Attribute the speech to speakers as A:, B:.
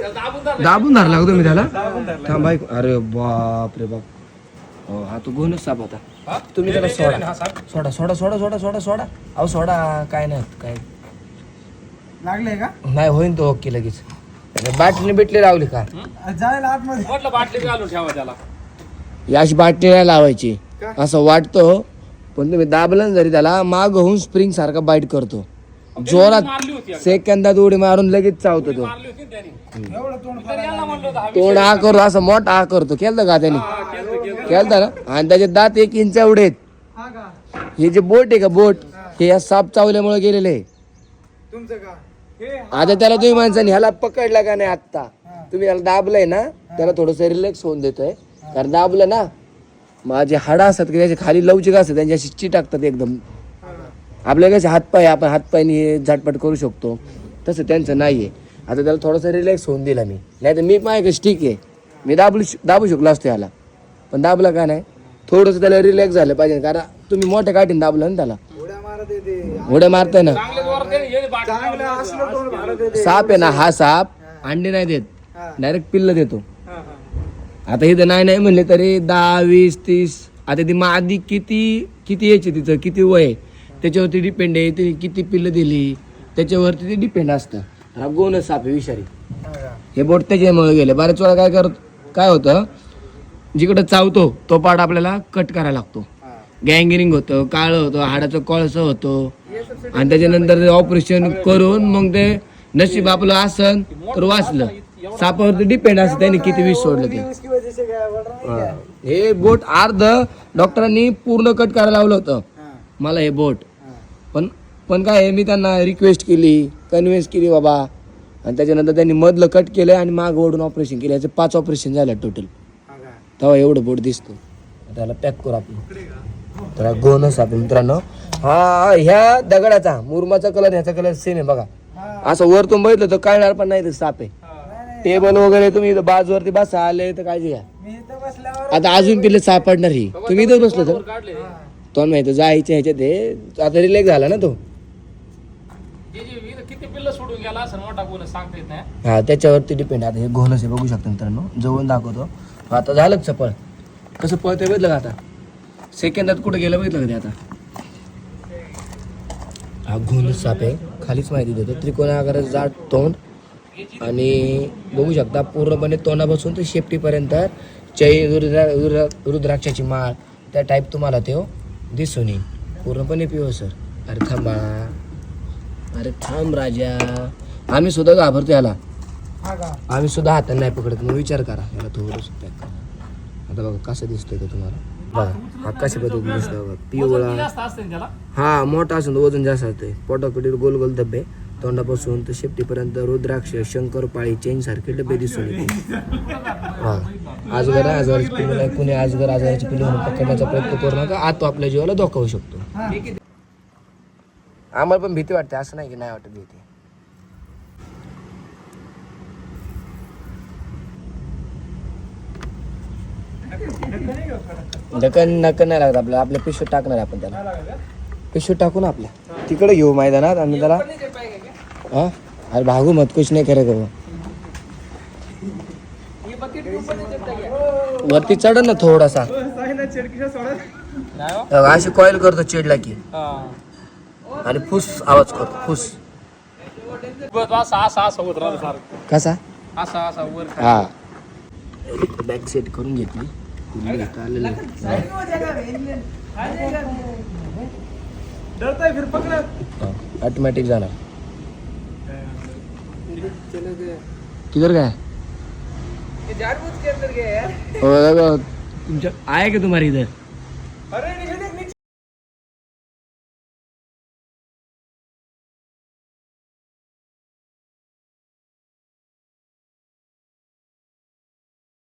A: दाबून धरला तुम्ही त्याला? थांब अरे बाप रे बाप. हो, हा तो गोनच साप होता तुम्ही त्याला सोडा. सोडा सोडा सोडा सोडा सोडा सोडा. अहो सोडा काय नाही काय?
B: लागले का?
A: नाही होईन तो ओके लगेच. बाटलीने बिटली लावली का?
B: जायला आतमध्ये.
C: बाटली घालून ठेवा त्याला.
A: अशी बाटली नाही लावायची.
B: का?
A: असं वाटतो पण तुम्ही दाबलं ना जरी त्याला माग होऊन स्प्रिंग सारखा बाईट करतो. जोरात. सेकंदात उडी मारून लगेच चावतो तो.
B: तोंड
C: हा
A: तोंड करतो असं मोठा हा करतो. केलं का त्याने?
C: हा, केलं, केलं.
A: केलं ना? आणि त्याचे दात एक इंच एवढे आहेत.
B: हा का?
A: हे जे बोट आहे का बोट? हे. या साप चावल्यामुळे गेलेले आहे. आता त्याला तुम्ही माणसाने ह्याला पकडला का नाही आत्ता? तुम्ही याला दाबलंय ना त्याला थोडस रिलॅक्स होऊन देतोय. कारण दाबलं ना माझे हाडा असतात की त्याचे खाली लवचिक असतात त्यांची अशी चिटाकतात एकदम. आपल्या कसे हातपाय आपण हातपायने हे झटपट करू शकतो. तसं त्यांचं नाही आहे आता त्याला थोडंसं रिलॅक्स होऊन दिला मी. नाही तर मी माझ्या ठीक आहे. मी दाबू श- दाबू शकलो असतो याला. पण दाबला का नाही? थोडंसं त्याला रिलॅक्स झालं पाहिजे. कारण तुम्ही मोठ्या काठीने दाबलं ना त्याला.
B: उड्या
A: मारतंय मारताय ना. साप आहे ना हा साप अंडे नाही देत. डायरेक्ट पिल्ल देतो. आता इथं नाही नाही म्हणले तरी दहा वीस तीस आता ती मादी किती किती यायची तिचं किती वय आहे, त्याच्यावरती डिपेंड आहे ती किती पिल्ल दिली त्याच्यावरती ते डिपेंड असतं. हा साप आहे विषारी.
B: हा
A: बोट त्याच्यामुळे गेले. बऱ्याच वेळा काय करत काय होतं जिकडं चावतो तो पार्ट आपल्याला कट करायला लागतो. गँगिरिंग होतं काळं होतं हाडाचं कळसं होतं. आणि त्याच्यानंतर ऑपरेशन करून मग ते नशीब आपलं असन तर वाचलं. सापावरती डिपेंड असतं त्याने किती वीस सोडलं ते.
B: है.
A: बोट अर्ध डॉक्टरांनी पूर्ण कट करायला लावलं होतं. मला हे बोट. पण काय आहे, मी त्यांना रिक्वेस्ट केली कन्व्हिन्स केली बाबा. आणि त्याच्यानंतर त्यांनी मधलं कट केलं आणि माग ओढून ऑपरेशन केलं याचे पाच ऑपरेशन झालं टोटल
B: का?
A: तेव्हा एवढं बोट दिसतो. त्याला पॅक करू आपण. त्याला गोनस आपण मित्रांनो. हा ह्या दगडाचा मुरमाचा कलर ह्याचा कलर सेम आहे बघा.
B: हा.
A: असं वरतून बघितलं तर कळणार पण नाही ते साप आहे. टेबल वगैरे तुम्ही इथं बाजूवरती बसा आले तर काळजी घ्या.
B: मी इथं बसल्यावर
A: आता अजून पिल्ले सापडणार ही. तुम्ही इथं बसलो तर.
C: काढले
A: तो माहिती जायच्या ह्याच्यात हे. आता रिलॅक्स झाला ना तो.
C: पिल्ल गेला असं मोठा सांगता येत नाही.
A: हा त्याच्यावरती डिपेंड आता हे घोलच आहे बघू शकता मित्रांनो. जवळून दाखवतो. आता झालं चपळ कसं पळते बघितलं का आता? सेकंदात कुठं गेलं बघितलं का ते आता? हा घोलच साप आहे. खालीच माहिती देतो. त्रिकोण आकाराचं जाड तोंड आणि बघू शकता पूर्णपणे तोंडापासून ते शेपटीपर्यंत चई रुद्रा रुद्रा- रुद्राक्षाची माळ त्या टाईप तुम्हाला ते दिसून येईल. पूर्णपणे पिओ सर अरे थांबा. अरे थांब राजा. आम्ही सुद्धा घाबरतो याला.
B: हा
A: आम्ही सुद्धा हाताने नाही पकडत. मग विचार करा. याला थोडंसं पॅक करा आता बघा कसं दिसतंय का तुम्हाला. बघा हा कशा पद्धतीने दिसतो बघा. पिवळा. हा मोठा असून वजन जास्त असते पोटाकडे गोल गोल डबे तोंडापासून तर शेपटीपर्यंत रुद्राक्ष शंकरपाळी चेन सारखे डबे दिसून येते. हा. आजगर आजाराची पिल्लू नाही. कुणी आजगर आजाराची पिल्लू म्हणून पकडण्याचा प्रयत्न करू नका. आत तो आपल्या जीवाला धोका होऊ शकतो. आम्हाला पण भीती वाटते असं नाही की नाही वाटत भीती. ढकन नकन नाही लागत आपल्याला आपल्या पिशवीत टाकणार आपण त्याला. पिशवीत टाकू ना आपल्या. तिकडे घेऊ मैदानात आणि त्याला हा? अरे भागू मत कुछ नाही करे. करू वरती चढ ना थोडासा.
C: हो?
A: अशी कॉईल करतो चिडला की.
C: हा.
A: आणि फुस आवाज करतो फुस.
C: बस असा असा असा होत राहतो सारखं
A: कसा?
C: असा असा वर
A: हा बॅक सेट करून घेतली. तुला घेता आलेलं नाही.
B: डरताय फिर पकडत
A: ऑटोमॅटिक जाणार किधर काय हो, हो, हो. तुमच्या आहे का तुम्हाला इधर?